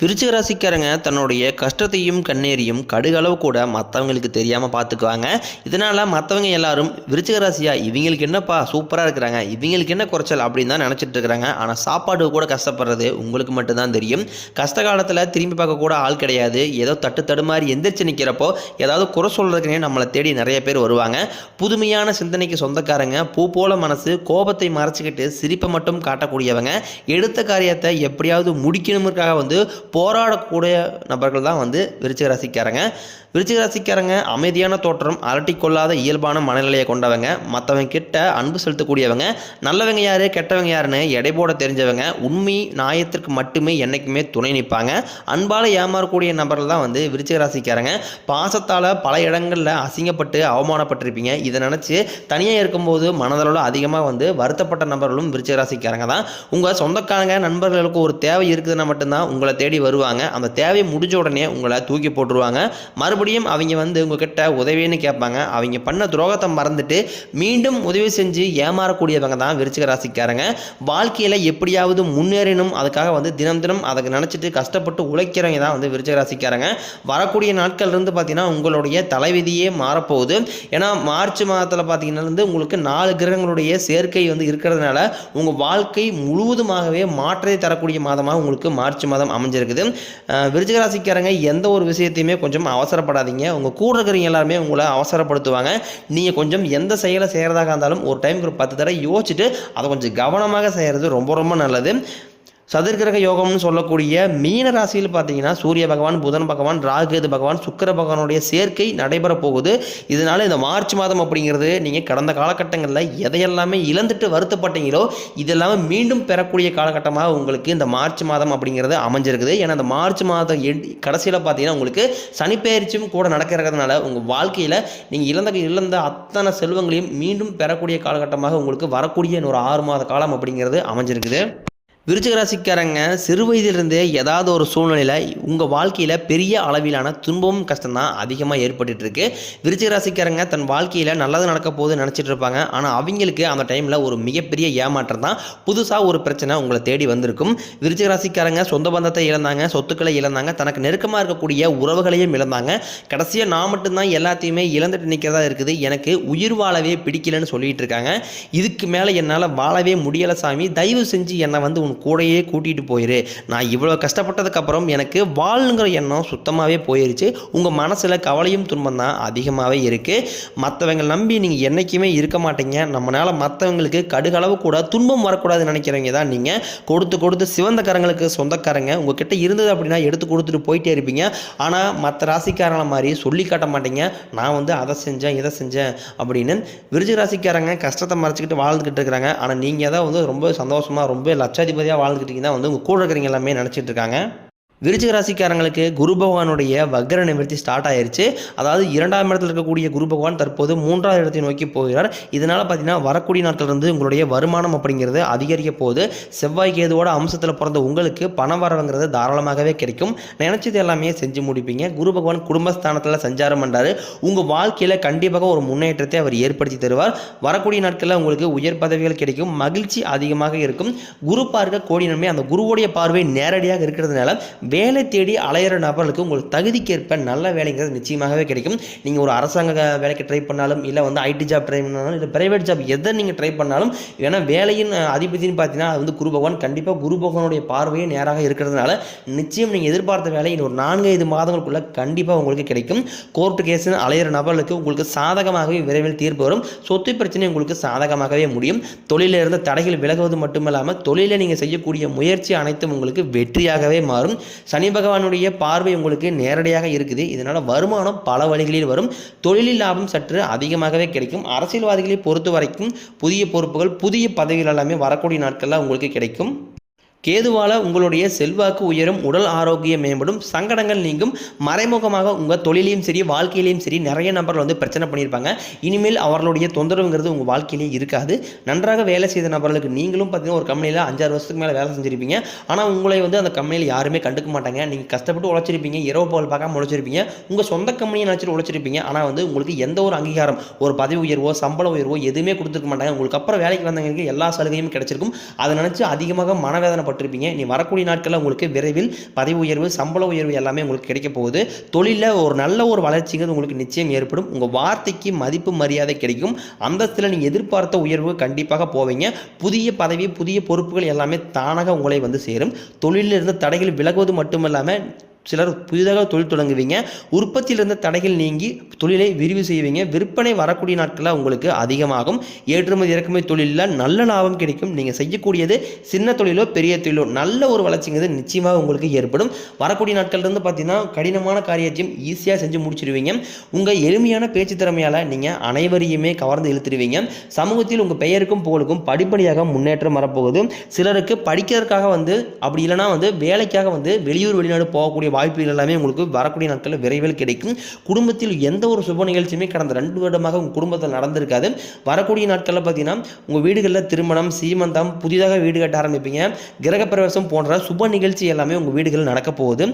விருச்சிக ராசிக்காரங்க தன்னுடைய கஷ்டத்தையும் கண்ணீரையும் கடுகளவு கூட மற்றவங்களுக்கு தெரியாமல் பார்த்துக்குவாங்க இதனால் மற்றவங்க எல்லாரும் விருச்சிக ராசியா இவங்களுக்கு என்னப்பா சூப்பராக இருக்கிறாங்க இவங்களுக்கு என்ன குறைச்சல் அப்படின்னு தான் நினச்சிட்டு இருக்கிறாங்க. ஆனால் சாப்பாடு கூட கஷ்டப்படுறது உங்களுக்கு மட்டும்தான் தெரியும். கஷ்ட காலத்தில் திரும்பி பார்க்க கூட ஆள் கிடையாது. ஏதோ தட்டு தடுமாறி எந்திரிச்சு நிற்கிறப்போ ஏதாவது குறை சொல்கிறதுக்குனே நம்மளை தேடி நிறைய பேர் வருவாங்க. புதுமையான சிந்தனைக்கு சொந்தக்காரங்க பூ போல மனசு கோபத்தை மறைச்சிக்கிட்டு சிரிப்பை மட்டும் காட்டக்கூடியவங்க. எடுத்த காரியத்தை எப்படியாவது முடிக்கணுமுக்காக வந்து போராடக்கூடிய நபர்கள் தான் வந்து விருச்சிக ராசிக்காரங்க. விருச்சிகராசிக்காரங்க அமைதியான தோற்றம் அலட்டிக்கொள்ளாத இயல்பான மனநிலையை கொண்டவங்க மற்றவங்க கிட்ட அன்பு செலுத்தக்கூடியவங்க நல்லவங்க யார் கெட்டவங்க யாருன்னு எடை போட தெரிஞ்சவங்க உண்மை நியாயத்திற்கு மட்டுமே என்றைக்குமே துணை நிற்பாங்க. அன்பால் ஏமாறக்கூடிய நபர்கள் தான் வந்து விருச்சிகராசிக்காரங்க பாசத்தால் பல இடங்களில் அசிங்கப்பட்டு அவமானப்பட்டிருப்பீங்க. இதை நினச்சி தனியாக இருக்கும்போது மனதளவில் அதிகமாக வந்து வருத்தப்பட்ட நபர்களும் விருச்சிகராசிக்காரங்க தான். உங்கள் சொந்தக்காரங்க நண்பர்களுக்கு ஒரு தேவை இருக்குதுன்னா மட்டும்தான் உங்களை தேடி வருவாங்க. அந்த தேவை முடிஞ்ச உடனே உங்களை தூக்கி போட்டுருவாங்க. மறுபடியும் அவங்க வந்து உங்ககிட்ட உதவின்னு கேட்பாங்க. அவங்க பண்ண துரோகத்தை மறந்துட்டு மீண்டும் உதவி செஞ்சு ஏமாறக்கூடியவங்க தான் விருச்சிக ராசிக்காரங்க. வாழ்க்கையில் எப்படியாவது முன்னேறணும். அதுக்காக வந்து தினம் தினம் அதை நினச்சிட்டு கஷ்டப்பட்டு உழைக்கிறவங்க தான் வந்து விருச்சிக ராசிக்காரங்க. வரக்கூடிய நாட்கள் இருந்து பார்த்தீங்கன்னா உங்களுடைய தலைவிதியே மாறப்போகுது. ஏன்னா மார்ச் மாதத்தில் பார்த்தீங்கன்னா வந்து உங்களுக்கு நாலு கிரகங்களுடைய சேர்க்கை வந்து இருக்கிறதுனால உங்கள் வாழ்க்கை முழுவதுமாகவே மாற்றத்தை தரக்கூடிய மாதமாக உங்களுக்கு மார்ச் மாதம் அமைஞ்சிருக்குது. விருச்சிக ராசிக்காரங்க எந்த ஒரு விஷயத்தையுமே கொஞ்சம் அவசரப்படாதீங்க உங்கள் கூட இருக்கிறவங்க எல்லாருமே உங்களை அவசரப்படுத்துவாங்க. நீங்கள் கொஞ்சம் எந்த செயலை செய்கிறதாக இருந்தாலும் ஒரு டைமுக்கு ஒரு பத்து தடவை யோசிச்சுட்டு அதை கொஞ்சம் கவனமாக செய்கிறது ரொம்ப ரொம்ப நல்லது. சதுர்கிரக யோகம்னு சொல்லக்கூடிய மீன ராசியில் பார்த்தீங்கன்னா சூரிய பகவான் புதன் பகவான் ராகுகேது பகவான் சுக்கிர பகவானுடைய சேர்க்கை நடைபெற போகுது. இதனால இந்த மார்ச் மாதம் அப்படிங்கிறது நீங்கள் கடந்த காலகட்டங்களில் எதையெல்லாமே இழந்துட்டு வருத்தப்பட்டீங்களோ இதெல்லாமே மீண்டும் பெறக்கூடிய காலகட்டமாக உங்களுக்கு இந்த மார்ச் மாதம் அப்படிங்கிறது அமைஞ்சிருக்குது. ஏன்னா இந்த மார்ச் மாதம் கடைசியில் பார்த்தீங்கன்னா உங்களுக்கு சனிப்பெயர்ச்சியும் கூட நடக்கிறதுனால உங்கள் வாழ்க்கையில் நீங்கள் இழந்த இழந்த அத்தனை செல்வங்களையும் மீண்டும் பெறக்கூடிய காலகட்டமாக உங்களுக்கு வரக்கூடிய ஒரு ஆறு மாத காலம் அப்படிங்கிறது அமைஞ்சிருக்குது. விருச்சிகராசிக்காரங்க சிறு வயதிலிருந்தே ஏதாவது ஒரு சூழ்நிலையில் உங்கள் வாழ்க்கையில் பெரிய அளவிலான துன்பமும் கஷ்டம்தான் அதிகமாக ஏற்பட்டுட்டு இருக்கு விருச்சிக ராசிக்காரங்க தன் வாழ்க்கையில் நல்லது நடக்க போது நினச்சிட்டு இருப்பாங்க. ஆனால் அவங்களுக்கு அந்த டைமில் ஒரு மிகப்பெரிய ஏமாற்றம் தான் புதுசாக ஒரு பிரச்சனை உங்களை தேடி வந்திருக்கும். விருச்சிகராசிக்காரங்க சொந்த பந்தத்தை இழந்தாங்க சொத்துக்களை இழந்தாங்க தனக்கு நெருக்கமாக இருக்கக்கூடிய உறவுகளையும் இழந்தாங்க. கடைசியாக நான் மட்டும்தான் எல்லாத்தையுமே இழந்துட்டு நிற்கிறதா இருக்குது. எனக்கு உயிர் வாழவே பிடிக்கலன்னு சொல்லிட்டு இருக்காங்க. இதுக்கு மேலே என்னால் வாழவே முடியலை சாமி. தயவு செஞ்சு என்னை வந்து உன் கூடையே கூட்டிகிட்டு போயிரு. நான் இவ்வளோ கஷ்டப்பட்டதுக்கப்புறம் எனக்கு வாழ்ங்கிற எண்ணம் சுத்தமாகவே போயிருச்சு. உங்கள் மனசில் கவலையும் துன்பம் தான் அதிகமாகவே இருக்குது மற்றவங்க நம்பி நீங்கள் என்றைக்குமே இருக்க மாட்டீங்க. நம்மளால் மற்றவங்களுக்கு கடுகளவு கூட துன்பம் வரக்கூடாதுன்னு நினைக்கிறவங்க தான் நீங்கள் கொடுத்து கொடுத்து சிவந்த கரங்களுக்கு சொந்தக்காரங்க. உங்ககிட்ட இருந்தது அப்படின்னா எடுத்து கொடுத்துட்டு போயிட்டே இருப்பீங்க. ஆனால் மற்ற ராசிக்காரங்களை மாதிரி சொல்லி காட்ட மாட்டீங்க. நான் வந்து அதை செஞ்சேன் இதை செஞ்சேன் அப்படின்னு விருஜ ராசிக்காரங்க கஷ்டத்தை மறைச்சிக்கிட்டு வாழ்ந்துக்கிட்டு இருக்கிறாங்க. ஆனால் நீங்கள் தான் வந்து ரொம்ப சந்தோஷமாக ரொம்ப நிம்மதியாக வாழ்ந்துக்கிட்டீங்கன்னா வந்து உங்கள் கூட இருக்கிறவங்க எல்லாமே நினச்சிட்டு இருக்காங்க. விருச்சிக ராசிக்காரங்களுக்கு குரு பகவானுடைய வக்ர நிவர்த்தி ஸ்டார்ட் ஆயிருச்சு. அதாவது இரண்டாம் இடத்துல இருக்கக்கூடிய குரு பகவான் தற்போது மூன்றாவது இடத்தை நோக்கி போகிறார். இதனால் பார்த்தீங்கன்னா வரக்கூடிய நாட்கள் இருந்து உங்களுடைய வருமானம் அப்படிங்கிறது அதிகரிக்க போது செவ்வாய் கேதுவோட அம்சத்தில் பிறந்த உங்களுக்கு பணம் வரவுங்கிறது தாராளமாகவே கிடைக்கும். நினச்சது எல்லாமே செஞ்சு முடிப்பீங்க. குரு பகவான் குடும்பஸ்தானத்தில் சஞ்சாரம் பண்ணுறாரு உங்கள் வாழ்க்கையில் கண்டிப்பாக ஒரு முன்னேற்றத்தை அவர் ஏற்படுத்தி தருவார். வரக்கூடிய நாட்களில் உங்களுக்கு உயர் பதவிகள் கிடைக்கும். மகிழ்ச்சி அதிகமாக இருக்கும். குரு பார்க்க கோடி நன்மை. அந்த குருவுடைய பார்வை நேரடியாக இருக்கிறதுனால வேலை தேடி அலையிற நபர்களுக்கு உங்களுக்கு தகுதிக்கேற்ப நல்ல வேலைங்கிறது நிச்சயமாகவே கிடைக்கும். நீங்கள் ஒரு அரசாங்க வேலைக்கு ட்ரை பண்ணாலும் இல்லை வந்து ஐடி ஜாப் ட்ரை பண்ணாலும் இல்லை பிரைவேட் ஜாப் எதை நீங்கள் ட்ரை பண்ணாலும் ஏன்னா வேலையின் அதிபதினு பார்த்தீங்கன்னா அது வந்து குரு பகவான். கண்டிப்பாக குரு பகவானுடைய பார்வையே நேராக இருக்கிறதுனால நிச்சயம் நீங்கள் எதிர்பார்த்த வேலை இன்னும் ஒரு நான்கு ஐந்து மாதங்களுக்குள்ளே கண்டிப்பாக உங்களுக்கு கிடைக்கும். கோர்ட்டு கேஸ்னு அலையிற நபர்களுக்கு உங்களுக்கு சாதகமாகவே விரைவில் தீர்ப்பு வரும். சொத்து பிரச்சனை உங்களுக்கு சாதகமாகவே முடியும். தொழிலில் இருந்த தடைகள் விலகுவது மட்டுமல்லாமல் தொழிலை நீங்கள் செய்யக்கூடிய முயற்சி அனைத்தும் உங்களுக்கு வெற்றியாகவே மாறும். சனி பகவானுடைய பார்வை உங்களுக்கு நேரடியாக இருக்குது. இதனால் வருமானம் பல வழிகளில் வரும். தொழிலில் லாபம் சற்று அதிகமாகவே கிடைக்கும். அரசியல்வாதிகளை பொறுத்த வரைக்கும் புதிய பொறுப்புகள் புதிய பதவிகள் எல்லாமே வரக்கூடிய நாட்களில் உங்களுக்கு கிடைக்கும். கேதுவால உங்களுடைய செல்வாக்கு உயரும் உடல் ஆரோக்கியம் மேம்படும் சங்கடங்கள் நீங்கும். மறைமுகமாக உங்கள் தொழிலையும் சரி வாழ்க்கையிலையும் சரி நிறைய நபர்கள் வந்து பிரச்சனை பண்ணியிருப்பாங்க. இனிமேல் அவர்களுடைய தொந்தரவுங்கிறது உங்கள் வாழ்க்கையிலே இருக்காது. நன்றாக வேலை செய்த நபர்களுக்கு நீங்களும் பார்த்தீங்கன்னா ஒரு கம்பெனியில் அஞ்சாறு வருஷத்துக்கு மேலே வேலை செஞ்சிருப்பீங்க. ஆனால் உங்களை வந்து அந்த கம்பெனியில் யாருமே கண்டுக்க மாட்டாங்க. நீங்கள் கஷ்டப்பட்டு உழைச்சிருப்பீங்க இரவு பகல் பார்க்காம உழைச்சிருப்பீங்க. உங்கள் சொந்த கம்பெனியை நினச்சிட்டு உழைச்சிருப்பீங்க. ஆனால் வந்து உங்களுக்கு எந்த ஒரு அங்கீகாரம் ஒரு பதவி உயர்வோ சம்பள உயர்வோ எதுவுமே கொடுத்துருக்க மாட்டாங்க. உங்களுக்கு அப்புறம் வேலைக்கு வந்தவங்களுக்கு எல்லா சலுகையும் கிடைச்சிருக்கும். அதை நினச்சி அதிகமாக மனவேதனை பட்டிருப்பீங்க நீ வரக்கூடிய நாட்களில் உங்களுக்கு விரைவில் பதவி உயர்வு சம்பள உயர்வு எல்லாமே உங்களுக்கு கிடைக்க போகுது. தொழிலில் ஒரு நல்ல ஒரு வளர்ச்சிங்கிறது உங்களுக்கு நிச்சயம் ஏற்படும். உங்கள் வார்த்தைக்கு மதிப்பு மரியாதை கிடைக்கும். அந்தஸ்தில் நீங்கள் எதிர்பார்த்த உயர்வு கண்டிப்பாக போவீங்க. புதிய பதவி புதிய பொறுப்புகள் எல்லாமே தானாக உங்களை வந்து சேரும். தொழிலிருந்து தடைகள் விலகுவது மட்டுமல்லாமல் சிலர் புதிதாக தொழில் தொடங்குவீங்க. உற்பத்தியில் இருந்த தடைகள் நீங்கி தொழிலை விரிவு செய்வீங்க. விற்பனை வரக்கூடிய நாட்களில் உங்களுக்கு அதிகமாகும். ஏற்றுமதி இறக்குமதி தொழிலில் நல்ல லாபம் கிடைக்கும். நீங்கள் செய்யக்கூடியது சின்ன தொழிலோ பெரிய தொழிலோ நல்ல ஒரு வளர்ச்சிங்கிறது நிச்சயமாக உங்களுக்கு ஏற்படும். வரக்கூடிய நாட்கள்லேருந்து பார்த்தீங்கன்னா கடினமான காரியத்தையும் ஈஸியாக செஞ்சு முடிச்சிடுவீங்க உங்கள் எளிமையான பேச்சு திறமையால் நீங்கள் அனைவரையுமே கவர்ந்து இழுத்துடுவீங்க சமூகத்தில் உங்கள் பெயருக்கும் புகழுக்கும் படிப்படியாக முன்னேற்றம் வரப்போகுது. சிலருக்கு படிக்கிறதுக்காக வந்து அப்படி இல்லைனா வந்து வேலைக்காக வந்து வெளியூர் வெளிநாடு போகக்கூடிய வாய்ப்புகள் எல்லாமே உங்களுக்கு வரக்கூடிய நாட்களில் விரைவில் கிடைக்கும். குடும்பத்தில் எந்த ஒரு சுப நிகழ்ச்சியுமே கடந்த ரெண்டு வருடமாக உங்கள் குடும்பத்தில் நடந்திருக்காது. வரக்கூடிய நாட்களில் பார்த்தீங்கன்னா உங்கள் வீடுகளில் திருமணம் சீமந்தம் புதிதாக வீடு கட்ட ஆரம்பிப்பீங்க. கிரகப்பிரவேசம் போன்ற சுப நிகழ்ச்சி எல்லாமே உங்கள் வீடுகளில் நடக்க போகுது.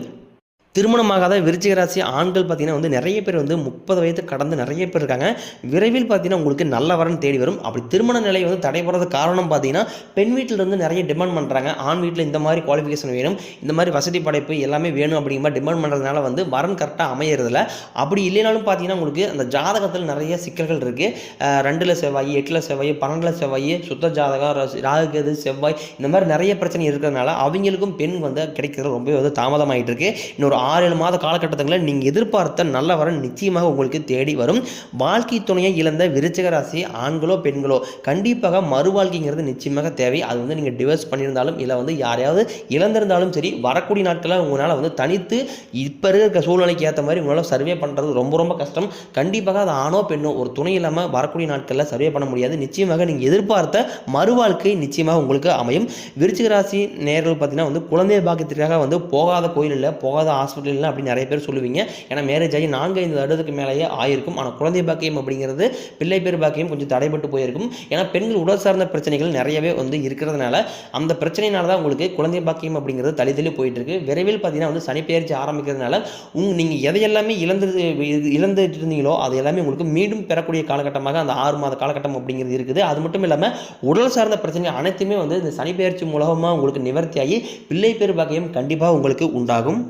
திருமணமாகாத விருச்சிக ராசி ஆண்கள் பார்த்தீங்கன்னா வந்து நிறைய பேர் வந்து முப்பது வயது கடந்து நிறைய பேர் இருக்காங்க. விரைவில் பார்த்தீங்கன்னா உங்களுக்கு நல்ல வரன் தேடி வரும். அப்படி திருமண நிலை வந்து தடைபடுறது காரணம் பார்த்தீங்கன்னா பெண் வீட்டில் இருந்து நிறைய டிமாண்ட் பண்ணுறாங்க ஆண் வீட்டில் இந்த மாதிரி குவாலிஃபிகேஷன் வேணும். இந்த மாதிரி வசதி படைப்பு எல்லாமே வேணும் அப்படிங்கிற மாதிரி டிமாண்ட் பண்ணுறதுனால வந்து வரன் கரெக்டாக அமையறதில்ல. அப்படி இல்லைனாலும் பார்த்தீங்கன்னா உங்களுக்கு அந்த ஜாதகத்தில் நிறைய சிக்கல்கள் இருக்குது ரெண்டில் செவ்வாய் எட்டில் செவ்வாய் பன்னெண்டில் செவ்வாய் சுத்த ஜாதகம் ராகுகது செவ்வாய் இந்த மாதிரி நிறைய பிரச்சனை இருக்கிறதுனால அவங்களுக்கும் பெண் வந்து கிடைக்கிறது ரொம்பவே வந்து தாமதமாகிட்டு இருக்கு. இன்னொரு ஆறு ஏழு மாத காலகட்டத்தில் நீங்கள் எதிர்பார்த்த நல்ல வரன் நிச்சயமாக உங்களுக்கு தேடி வரும். வாழ்க்கை துணையை இழந்த விருச்சக ராசி ஆண்களோ பெண்களோ கண்டிப்பாக மறுவாழ்க்கைங்கிறது நிச்சயமாக தேவை. அது வந்து நீங்கள் டிவர்ஸ் பண்ணியிருந்தாலும் இல்லை வந்து யாரையாவது இழந்திருந்தாலும் சரி வரக்கூடிய நாட்களில் உங்களால் வந்து தனித்து இப்போ இருக்கிற சூழ்நிலைக்கு ஏற்ற மாதிரி உங்களால் சர்வே பண்ணுறது ரொம்ப ரொம்ப கஷ்டம். கண்டிப்பாக அது ஆணோ பெண்ணோ ஒரு துணை இல்லாமல் வரக்கூடிய நாட்களில் சர்வே பண்ண முடியாது. நிச்சயமாக நீங்கள் எதிர்பார்த்த மறுவாழ்க்கை நிச்சயமாக உங்களுக்கு அமையும். விருச்சிக ராசி நேர்கள் பார்த்தீங்கன்னா வந்து குழந்தை பாக்கியத்திற்காக வந்து போகாத கோயில் இல்லை போகாத ஆசை இல்லை அப்படி நிறைய பேர் சொல்லுவீங்க. ஏன்னா மேரேஜ் ஆகி நான்கு ஐந்து வருடத்துக்கு மேலேயே ஆயிருக்கும். ஆனால் குழந்தை பாக்கியம் அப்படிங்கிறது பிள்ளை பேர் பாக்கியம் கொஞ்சம் தடைபட்டு போயிருக்கும். ஏன்னா பெண்கள் உடல் சார்ந்த பிரச்சனைகள் நிறையவே வந்து இருக்கிறதுனால அந்த பிரச்சனையினால தான் உங்களுக்கு குழந்தை பாக்கியம் அப்படிங்கிறது தள்ளி தள்ளி போயிட்டு இருக்கு விரைவில் பார்த்தீங்கன்னா வந்து சனிப்பெயர்ச்சி ஆரம்பிக்கிறதுனால உங் நீங்கள் எதையெல்லாமே இழந்து இழந்துட்டு இருந்தீங்களோ அது எல்லாமே உங்களுக்கு மீண்டும் பெறக்கூடிய காலகட்டமாக அந்த ஆறு மாத காலகட்டம் அப்படிங்கிறது இருக்குது. அது மட்டும் இல்லாமல் உடல் சார்ந்த பிரச்சனை அனைத்துமே வந்து இந்த சனிப்பெயர்ச்சி மூலமாக உங்களுக்கு நிவர்த்தியாகி பிள்ளை பேர் பாக்கியம் கண்டிப்பாக உங்களுக்கு உண்டாகும்.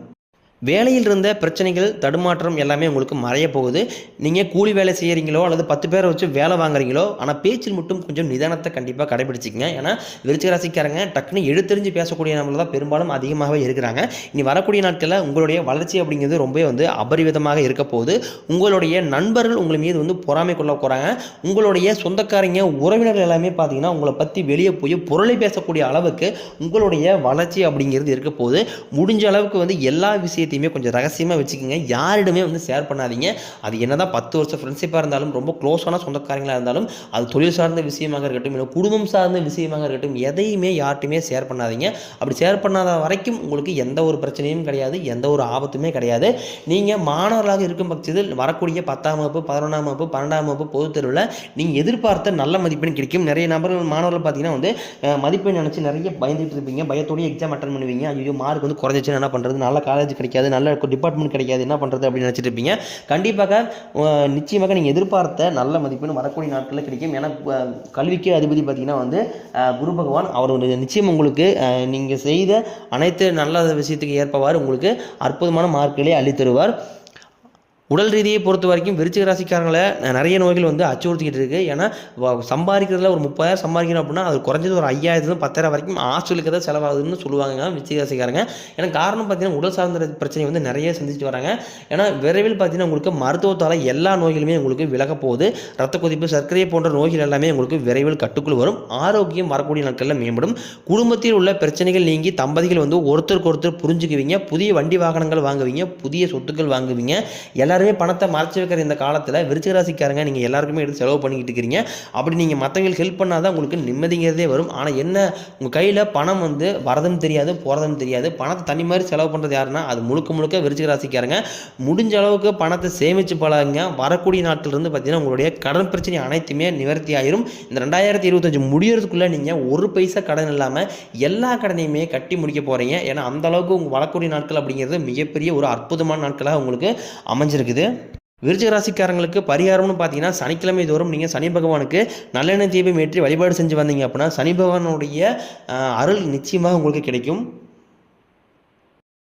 வேலையில் இருந்த பிரச்சனைகள் தடுமாற்றம் எல்லாமே உங்களுக்கு மறைய போகுது. நீங்கள் கூலி வேலை செய்கிறீங்களோ அல்லது பத்து பேரை வச்சு வேலை வாங்குறீங்களோ ஆனால் பேச்சில் மட்டும் கொஞ்சம் நிதானத்தை கண்டிப்பாக கடைபிடிச்சிக்கங்க. ஏன்னா விருச்சிகராசிக்காரங்க டக்குன்னு எடுத்தெறிஞ்சு பேசக்கூடிய நம்மள தான் பெரும்பாலும் அதிகமாகவே இருக்கிறாங்க. இனி வரக்கூடிய நாட்களில் உங்களுடைய வளர்ச்சி அப்படிங்கிறது ரொம்பவே வந்து அபரிவிதமாக இருக்க போகுது. உங்களுடைய நண்பர்கள் உங்களை மீது வந்து பொறாமை கொள்ள போகிறாங்க உங்களுடைய சொந்தக்காரங்க உறவினர்கள் எல்லாமே பார்த்தீங்கன்னா உங்களை பற்றி வெளியே போய் பொருளை பேசக்கூடிய அளவுக்கு உங்களுடைய வளர்ச்சி அப்படிங்கிறது இருக்க போகுது. முடிஞ்ச அளவுக்கு வந்து எல்லா விஷயத்தையும் கொஞ்சம் ரகசியமாக வச்சுக்கோங்க. யாரிடமே வந்து ஷேர் பண்ணாதீங்க. அது என்னதான் பத்து வருஷம் ஃப்ரெண்ட்ஷிப்பாக இருந்தாலும் ரொம்ப க்ளோஸான சொந்தக்காரங்களாக இருந்தாலும் அது தொழில் சார்ந்த விஷயமாக இருக்கட்டும் இல்லை குடும்பம் சார்ந்த விஷயமாக இருக்கட்டும் எதையுமே யார்ட்டுமே ஷேர் பண்ணாதீங்க. அப்படி ஷேர் பண்ணாத வரைக்கும் உங்களுக்கு எந்த ஒரு பிரச்சனையும் கிடையாது எந்த ஒரு ஆபத்துமே கிடையாது. நீங்கள் மாணவர்களாக இருக்கும் பட்சத்தில் வரக்கூடிய பத்தாம் வகுப்பு பதினொன்றாம் வகுப்பு பன்னெண்டாம் வகுப்பு பொதுத் தேர்வில் நீங்கள் எதிர்பார்த்த நல்ல மதிப்பெண் கிடைக்கும். நிறைய நபர்கள் மாணவர்கள் பார்த்தீங்கன்னா வந்து மதிப்பெண் நினச்சி நிறைய பயந்துட்டு இருப்பீங்க. பயத்தோடய எக்ஸாம் அட்டன் பண்ணுவீங்க. ஐயோ மார்க் வந்து குறைஞ்சிச்சுன்னா என்ன பண்ணுறது நல்ல காலேஜ் கிடைக்காது. நல்ல டிபார்ட்மெண்ட் கிடைக்காது. என்ன பண்ணுறது அப்படின்னு நினச்சிட்டு இருப்பீங்க. கண்டிப்பாக நிச்சயமாக நீங்கள் எதிர்பார்த்த நல்ல மதிப்பெண் வரக்கூடிய நாட்களில் கிடைக்கும். ஏன்னா கல்விக்கு அதிபதி பார்த்தீங்கன்னா வந்து குரு பகவான் அவர் ஒரு நிச்சயம் உங்களுக்கு நீங்கள் செய்த அனைத்து நல்ல விஷயத்துக்கு ஏற்பவாறு உங்களுக்கு அற்புதமான மார்க்குகளை அள்ளித்தருவார். தருவார் உடல் ரீதியை பொறுத்த வரைக்கும் விருச்சிக ராசிக்காரங்களை நிறைய நோய்கள் வந்து அச்சுறுத்திக்கிட்டு இருக்குது ஏன்னா சம்பாதிக்கிறதுல ஒரு முப்பதாயிரம் சம்பாதிக்கணும் அப்படின்னா அது குறைஞ்சது ஒரு ஐயாயிரத்துலேருந்து பத்தாயிரம் வரைக்கும் ஹாஸ்டலுக்கு தான் செலவாகுதுன்னு சொல்லுவாங்க விருச்சிக ராசிக்காரங்க. ஏன்னா காரணம் பார்த்தீங்கன்னா உடல் சார்ந்த பிரச்சனை வந்து நிறைய சந்திச்சுட்டு வராங்க. ஏன்னா விரைவில் பார்த்தீங்கன்னா உங்களுக்கு மருத்துவத்தால் எல்லா நோய்களுமே உங்களுக்கு விலக போகுது. ரத்த கொதிப்பு சர்க்கரை போன்ற நோய்கள் எல்லாமே உங்களுக்கு விரைவில் கட்டுக்குள் வரும். ஆரோக்கியம் வரக்கூடிய நாட்களில் மேம்படும். குடும்பத்தில் உள்ள பிரச்சனைகள் நீங்கி தம்பதிகள் வந்து ஒருத்தருக்கு ஒருத்தர் புரிஞ்சுக்குவீங்க. புதிய வண்டி வாகனங்கள் வாங்குவீங்க. புதிய சொத்துக்கள் வாங்குவீங்க. எல்லாரும் பணத்தை மறைச்சி வைக்கிற இந்த காலத்தில் விருச்சிகராசிக்காரங்க நீங்கள் எல்லாருக்குமே எடுத்து செலவு பண்ணிக்கிட்டு இருக்கிறீங்க. அப்படி நீங்கள் மற்றவங்களுக்கு ஹெல்ப் பண்ணால் தான் உங்களுக்கு நிம்மதிங்கிறதே வரும். ஆனால் என்ன உங்கள் கையில் பணம் வந்து வரதும் தெரியாது போகிறதும் தெரியாது. பணத்தை தனி மாதிரி செலவு பண்ணுறது யாருன்னா அது முழுக்க முழுக்க விருச்சிகராசிக்காரங்க முடிஞ்ச அளவுக்கு பணத்தை சேமித்து பழகுங்க. வரக்கூடிய நாட்டிலிருந்து பார்த்தீங்கன்னா உங்களுடைய கடன் பிரச்சனை அனைத்துமே நிவர்த்தி ஆயிரும். இந்த ரெண்டாயிரத்தி இருபத்தஞ்சு முடியறதுக்குள்ளே நீங்கள் ஒரு பைசா கடன் இல்லாமல் எல்லா கடனையுமே கட்டி முடிக்க போகிறீங்க ஏன்னா அந்த அளவுக்கு உங்கள் வரக்கூடிய நாட்கள் அப்படிங்கிறது மிகப்பெரிய ஒரு அற்புதமான நாட்களாக உங்களுக்கு அமைஞ்சிருக்குது விருச்சிக ராசிக்காரங்களுக்கு பரிகாரம்னு பார்த்தீங்கன்னா சனிக்கிழமை தோறும் நீங்கள் சனி பகவானுக்கு நல்லெண்ணெய் தீபம் ஏற்றி வழிபாடு செஞ்சு வந்தீங்க அப்படின்னா சனி பகவானுடைய அருள் நிச்சயமாக உங்களுக்கு கிடைக்கும்.